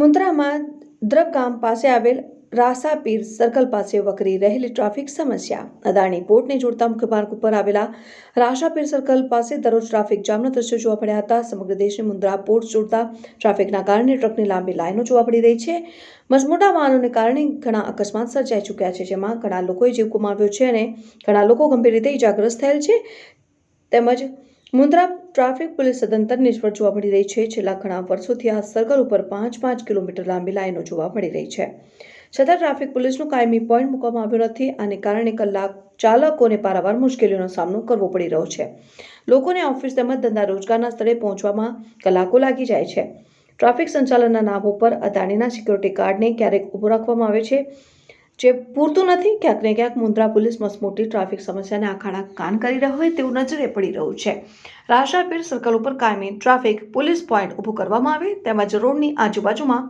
મુન્દ્રામાં દ્રબગામ પાસે આવેલ રાસાપીર સર્કલ પાસે વકરી રહેલી ટ્રાફિક સમસ્યા. અદાણી પોર્ટને જોડતા મુખ્ય માર્ગ ઉપર આવેલા રાસાપીર સર્કલ પાસે દરરોજ ટ્રાફિક જામના દ્રશ્યો જોવા પડ્યા હતા. સમગ્ર દેશને મુન્દ્રા પોર્ટ જોડતા ટ્રાફિકના કારણે ટ્રકની લાંબી લાઈનો જોવા પડી રહી છે. મજમોટા વાહનોને કારણે ઘણા અકસ્માત સર્જાઈ ચૂક્યા છે, જેમાં ઘણા લોકોએ જીવ ગુમાવ્યો છે અને ઘણા લોકો ગંભીર રીતે ઇજાગ્રસ્ત થયેલ છે. તેમજ મુન્દ્રા ટ્રાફિક પોલીસ સદંતર નિષ્ફળ જોવા મળી રહી છે. છેલ્લા ઘણા વર્ષોથી આ સર્કલ ઉપર પાંચ પાંચ કિલોમીટર લાંબી લાઈનો જોવા મળી રહી છે. છતાં ટ્રાફિક પોલીસનું કાયમી પોઈન્ટ મૂકવામાં આવ્યો નથી. આને કારણે કલાક ચાલકોને પારાવાર મુશ્કેલીઓનો સામનો કરવો પડી રહ્યો છે. લોકોને ઓફિસ તેમજ ધંધા રોજગારના સ્થળે પહોંચવામાં કલાકો લાગી જાય છે. ટ્રાફિક સંચાલનના નામ ઉપર અદાણીના સિક્યોરિટી ગાર્ડને ક્યારેક ઊભો રાખવામાં આવે છે. જે પૂરતું નથી, ક્યાંક ને ક્યાંક મુન્દ્રા પોલીસ મસમોટી ટ્રાફિક સમસ્યાને આખાડા કાન કરી રહ્યો હોય તેવું નજરે પડી રહ્યું છે. રાશાપીર સર્કલ ઉપર કાયમી ટ્રાફિક પોલીસ પોઈન્ટ ઊભું કરવામાં આવે તેમજ રોડની આજુબાજુમાં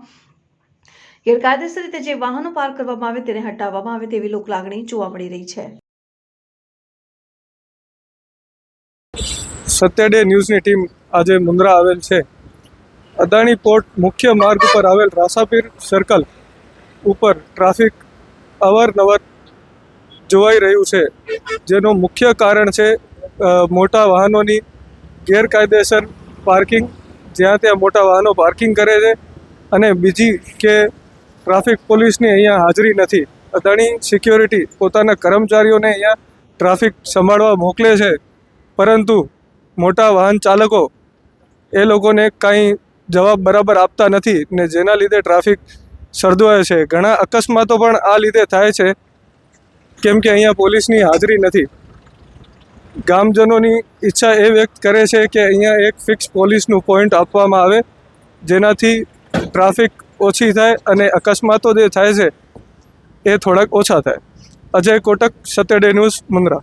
ગેરકાયદેસર રીતે જે વાહનો પાર્ક કરવામાં આવે તેને હટાવવામાં આવે તેવી લોક લાગણી જોવા મળી રહી છે. સત્યડે ન્યૂઝની ટીમ આજે મુન્દ્રા આવેલ છે. અદાણી પોર્ટ મુખ્ય માર્ગ પર આવેલ રાસાપીર સર્કલ ઉપર ટ્રાફિક અવારનવાર જોવાઈ રહ્યું છે. જેનું મુખ્ય કારણ છે મોટા વાહનોની ગેરકાયદેસર પાર્કિંગ. જ્યાં ત્યાં મોટા વાહનો પાર્કિંગ કરે છે અને બીજી કે ટ્રાફિક પોલીસની અહીંયા હાજરી નથી. અદાણી સિક્યોરિટી પોતાના કર્મચારીઓને અહીંયા ટ્રાફિક સંભાળવા મોકલે છે. પરંતુ મોટા વાહન ચાલકો એ લોકોને કાંઈ જવાબ બરાબર આપતા નથી ને જેના લીધે ટ્રાફિક સર્જાય છે. ઘણા અકસ્માતો પણ આ લીધે થાય છે, કેમ કે અહીંયા પોલીસની હાજરી નથી. ગામજનોની ઈચ્છા એ વ્યક્ત કરે છે કે અહીંયા એક ફિક્સ પોલીસનું પોઈન્ટ આપવામાં આવે, જેનાથી ટ્રાફિક ઓછી થાય અને અકસ્માતો જે થાય છે, એ થોડાક ઓછા થાય. Ajay Kotak Saturday news Mundra.